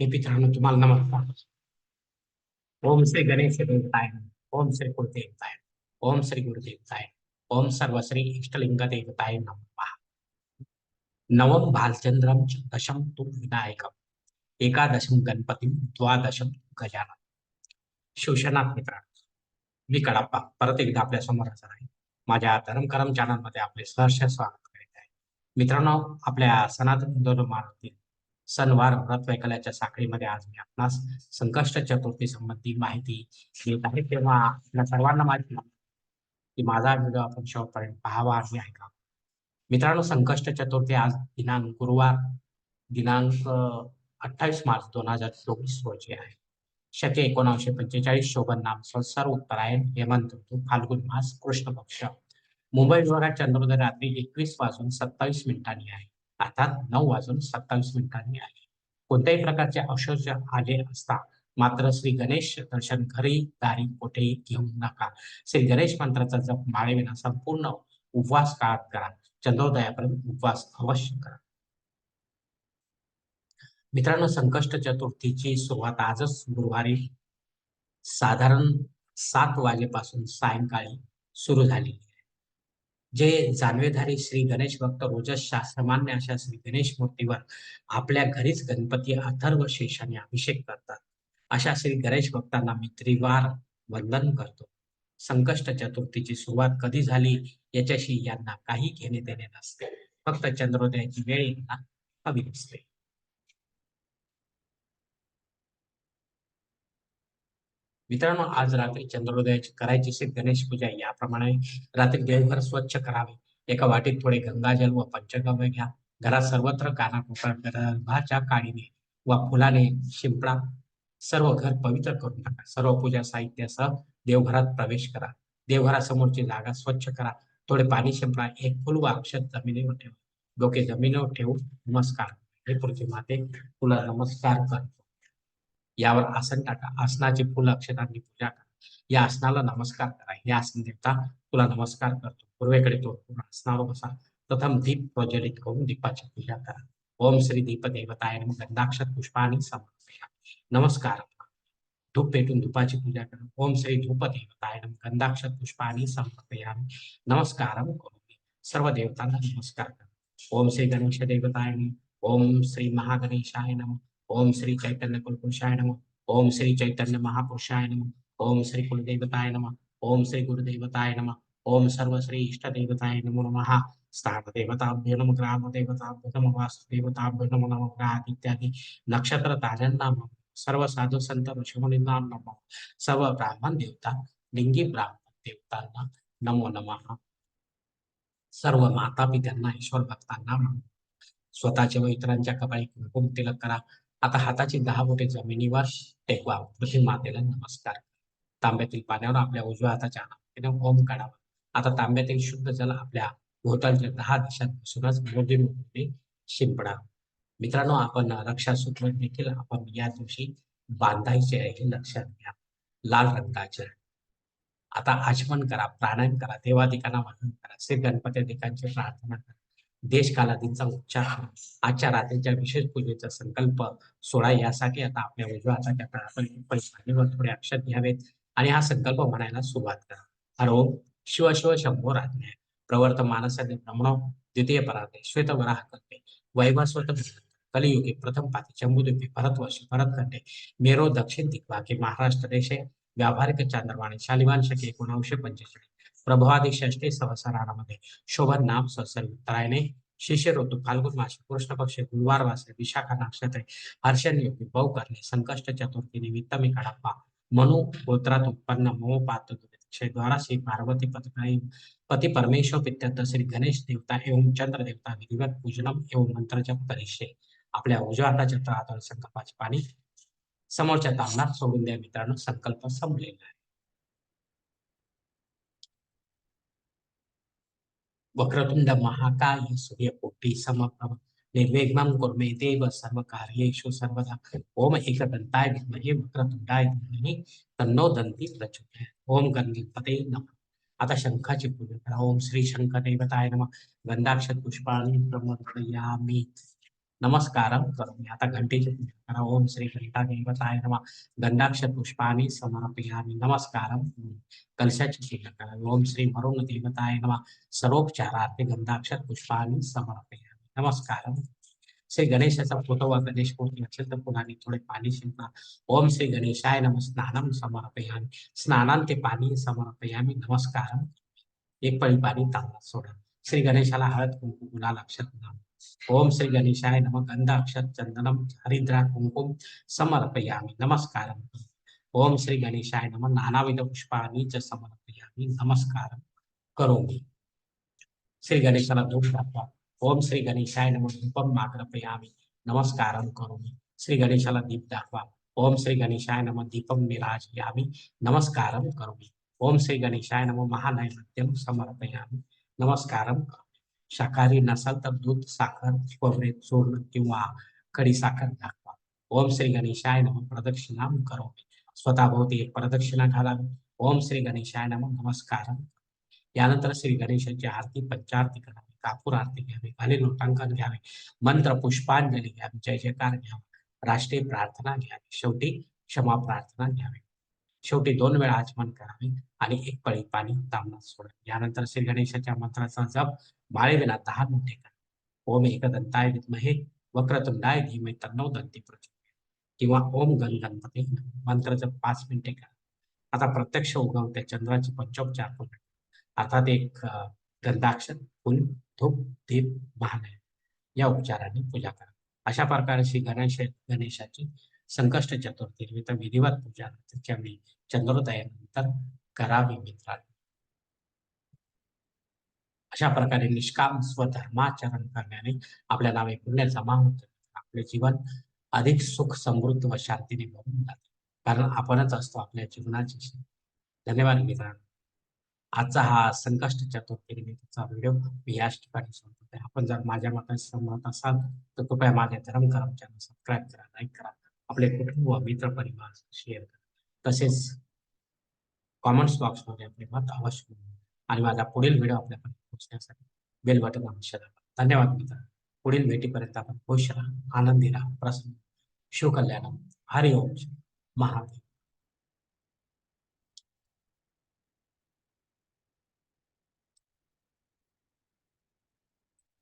हे मित्रांनो तुम्हाला नमस्कार. ओम श्री गणेश देवताय ओम श्री कुलदेवताय ओम श्री गुरुदेवताय ओम सर्वश्री इष्टलिंग देवताय नम. नवम भालचंद्रम दशम तु विनायकम. एकादशम गणपती द्वादशम गजानन. शिवशनाथ मित्रांनो मी कडाप्पा. परत एकदा आपल्यासमोर असणार आहे. माझ्या धर्मकरम चॅनलमध्ये आपले सहर्ष स्वागत करीत आहे. मित्रांनो आपल्या सनातन हिंदू धर्मातील सणवार व्रत वैकल्याच्या साखळीमध्ये आज मी आपणास संकष्ट चतुर्थी संबंधी माहिती देत आहे. तेव्हा आपल्या सर्वांना माहिती की माझा व्हिडिओ आपण शेवटपर्यंत पाहावा आणि ऐका मित्रांनो संकष्ट चतुर्थी आज दिनांक गुरुवार दिनांक अठ्ठावीस मार्च दोन हजार चोवीस रोजी आहे. शके एकोणीसशे पंचेचाळीस शोभन नाम संसार उत्तरायण हेमंत ऋतू फाल्गुन मास कृष्ण पक्ष. मुंबई विभागात चंद्रोदय रात्री एकवीस वाजून सत्तावीस मिनिटांनी आहे. अर्थात नऊ वाजून सत्तावीस मिनिटांनी आले कोणत्याही प्रकारचे औषध आले असता मात्र श्री गणेश दर्शन घरी दारी कोठेही घेऊ नका. श्री गणेश मंत्राचा जप माळेविना संपूर्ण उपवास काळात करा. चंद्रोदयापर्यंत उपवास अवश्य करा. मित्रांनो संकष्ट चतुर्थीची सुरुवात आजच गुरुवारी साधारण सात वाजेपासून सायंकाळी सुरू झालेली जे जानवेधारी श्री गणेश भक्त रोजस शास्त्रमान्य अशा श्री गणेश मूर्तीवर आपल्या घरीच गणपती अथर्व शेषाने अभिषेक करतात. अशा श्री गणेश भक्तांना मी त्रिवार वंदन करतो. संकष्ट चतुर्थीची सुरुवात कधी झाली याच्याशी यांना काही घेणे देणे नसते. फक्त चंद्रोदयाची वेळ यांना हवी असते मित्रांनो आज रात्री चंद्रोदयाची करायची असेल गणेश पूजा याप्रमाणे रात्री देवघर स्वच्छ करावे. एका वाटीत थोडे गंगाजल व पंचगव्य घ्या. घरात सर्वत्र कानाकोपऱ्यात गर्भाच्या काळीने व फुलाने शिंपडा. सर्व घर पवित्र करून टाका. सर्व पूजा साहित्यासह देवघरात प्रवेश करा. देवघरासमोरची जागा स्वच्छ करा. थोडे पाणी शिंपडा. एक फुल व अक्षर जमिनीवर ठेवा. डोके जमिनीवर ठेवून नमस्कार. हे पृथ्वी माते तुला नमस्कार करतो. यावर आसन टाका. आसनाची फुल अक्षतांनी पूजा करा. या आसनाला नमस्कार करा. हे आसन देवता तुला नमस्कार करतो. पूर्वेकडे तो आसनावर बसा. प्रथम दीप प्रज्वलित करून दीपाची पूजा करा. ओम श्री दीप देवताय नमः. गंधाक्षत पुष्पाणी समर्पया नमस्कार. धूप पेटून धूपाची पूजा करा. ओम श्री धूप देवताय नमः. गंधाक्षत पुष्पाणी समर्पयामि नमस्कार सर्व देवतांना नमस्कार करा. ओम श्री गणेश देवताय ओम श्री महागणेशाय नमः. ओम श्री चैतन्य कुलपुरुषाय नमः ओम श्री चैतन्य महापुरुषाय नमः ओम श्री कुलदेवताय नमः ओम श्री गुरुदेवताय नमः ओम सर्व श्री इष्ट देवताय नमो नमः स्थान देवताभ्यो नमः ग्राम देवताभ्यो नमः वास्तु नम नमो नमः ग्रह इत्यादी नक्षत्र ताऱ्यांना सर्व साधू संत ऋषमुनींना नमः सर्व ब्राह्मण देवता लिंगी ब्राह्मण देवतांना नमो नमः सर्व माता पित्यांना ईश्वर भक्तांना स्वतःच्या व इतरांच्या कपाळी कुंकुम तिलक करा आता हाताची दहा बोटे जमिनीवर टेकवा पृथ्वी मातेला नमस्कार. तांब्यातील पाण्यावर आपल्या उजव्या हाताच्या अनामतीने ओम काढावा. आता तांब्यातील शुद्ध जल आपल्या भोवतालच्या दहा दिशात बसूनच मोदी शिंपडा मित्रांनो आपण रक्षासूत्र देखील आपण या दिवशी बांधायचे आहे हे लक्षात घ्या. लाल रंगाचे. आता आचमन करा प्राणायाम करा देवाधिकांना वंदन करा. श्री गणपती अधिकांची प्रार्थना करा. देश कालादींचा उच्चार करा आजच्या रात्रीच्या विशेष पूजेचा संकल्प सोळा यासाठी आता आपल्या उजव्या हाताच्या थोडे अक्षर घ्यावेत आणि हा संकल्प म्हणायला सुरुवात करा. हरो शिव शिव शंभो राज्ञा प्रवर्त मानसाने ब्रह्मणो द्वितीय पराते श्वेत वराह करते. वैभस्वत कलियुगे प्रथम पाते भरतवर्ष भरतवर्षे भरतखंडे मेरो दक्षिण दिग्वाके महाराष्ट्र देशे. व्यावहारिक चांद्रवाणी शालिवान शके एकोणाशे पंचेचाळीस. प्रभवादी षष्टी सहस्रामध्ये शोभन नाम सहस्र उत्तरायणे शिष्य ऋतू फाल्गुन मासे कृष्ण पक्ष गुरुवार वासे विशाखा नक्षत्रे हर्षण योगी बहु करणे संकष्ट चतुर्थी निमित्त मी कडप्पा मनु गोत्रात उत्पन्न मो पात्र द्वारा श्री पार्वती पति पति परमेश्वर पित्यर्थ श्री गणेश देवता एवं चंद्र देवता विधिवत पूजनम एवं मंत्र जप करिष्ये. आपल्या उजव्या हाताच्या तळातून संकल्पाचे पाणी समोरच्या तांबणात सोडून द्या मित्रांनो संकल्प संपलेला आहे. वक्रतुंड महाकाय सूर्यकोटी समप्रभ निर्विघ्नं कुर्मे देव सर्व कार्येषु सर्वदा। ओम एकदंताय विद्महे वक्रतुंडाय धीमहि तन्नो दंती प्रचोदयात् ओम गणपते नमः। आता शंखाची पूजा करा ओम श्री शंख देवताय नमः। गंधाक्षत पुष्पाणि प्रमोदयामी नमस्कारम करोमि आता घंटेची पूजा करा ओम श्री घंटा देवताय नमः। गंधाक्षर पुष्पाणि समर्पयामि। नमस्कारम करोमि. कलशाची पूजा करा ओम श्री वरुण देवताय नमः। सर्वोपचारार्थे गंधाक्षर पुष्पाणि समर्पयामि। नमस्कारम श्री गणेशाचा फोटो वा गणेश मूर्ती असेल तर पुन्हा थोडे पाणी शिंपा ओम श्री गणेशाय नमः। स्नानम समर्पयामि। स्नानांते पाणी समर्पयामि। नमस्कारम एक पळी पाणी तांबडा सोडा। श्री गणेशाला हळद कुंकू गुलाल अक्षर गुलाम ओम श्री गणेशाय नम गंधाक्षर चंदनम हरिद्रा कुंकुम समर्पयामि। नमस्कारम ओम श्री गणेशाय नम। नानाविध पुष्पाणि च समर्पयामि। नमस्कारम करोमि। श्री गणेशाला धूप दाखवा ओम श्री गणेशाय नम धूपम माग्रपयामि नमस्कारम करोमि। श्री गणेशाला दीप दाखवा ओम श्री गणेशाय नम दीपम निराजयामि नमस्कारम करोमि। ओम श्री गणेशाय नम महानैवेद्यम समर्पयामि। नमस्कारम करोमि। शाकाहारी नसाल तर दूध साखर खोबरे चूर्ण किंवा कडी साखर दाखवा. ओम श्री गणेशाय नम. प्रदक्षिणा करोमि. स्वतःभोवती एक प्रदक्षिणा घालावी. ओम श्री गणेशाय नम. नमस्कार. यानंतर श्री गणेशाची आरती पंचारती करावी. कापूर आरती घ्यावी. खाली लोटांकन घ्यावे. मंत्र पुष्पांजली घ्यावी. जय जयकार घ्यावा. राष्ट्रीय प्रार्थना घ्यावी. शेवटी क्षमा प्रार्थना घ्यावी. शेवटी दोन वेळा आचमन करावे आणि एक पळी पाणी तांबणात सोडावे यानंतर श्री गणेशाच्या मंत्राचा जप माळेविना दहा मिनिटे करा. ओम एकदंताय विद्महे वक्रतुंडाय धीमे तन्नो दंती प्रचोदयात्. किंवा ओम गण गणपती मंत्र जप पाच मिनिटे करा. आता प्रत्यक्ष उगवत्या चंद्राची पंचोपचार पूर्ण अर्थात एक गंधाक्षर फुल धूप दीप महानय या उपचाराने पूजा करा. अशा प्रकारे श्री गणेश गणेशाची संकष्ट चतुर्थी विधिवत पूजा त्याच्या वेळी चंद्रोदयानंतर करावी मित्रांनो. अशा प्रकारे निष्काम स्वधर्माचरण करण्याने आपल्या नावे पुण्य जमा होते. आपले जीवन अधिक सुख समृद्ध व शांतीने भरून जाते. कारण आपणच असतो आपल्या जीवनाची धन्यवाद मित्रांनो. आजचा हा संकष्ट चतुर्थी निमित्तचा व्हिडिओ मी याच ठिकाणी संपवते आपण जर माझ्या मताशी सहमत असाल तर कृपया माझ्या धर्म चॅनल सबस्क्राईब करा लाईक करा. आपले कुटुंब मित्र परिवार शेअर करा तसेच कॉमेंट्स बॉक्समध्ये आपले मत अवश्य आणि माझा पुढील व्हिडिओ आपल्यापर्यंत पोहोचण्यासाठी बेल बटन अवश्य दाबा. धन्यवाद मित्र. पुढील भेटीपर्यंत आपण खुश राहा आनंदी राहा. प्रसन्न शिवकल्याण हरिओम. महादेव.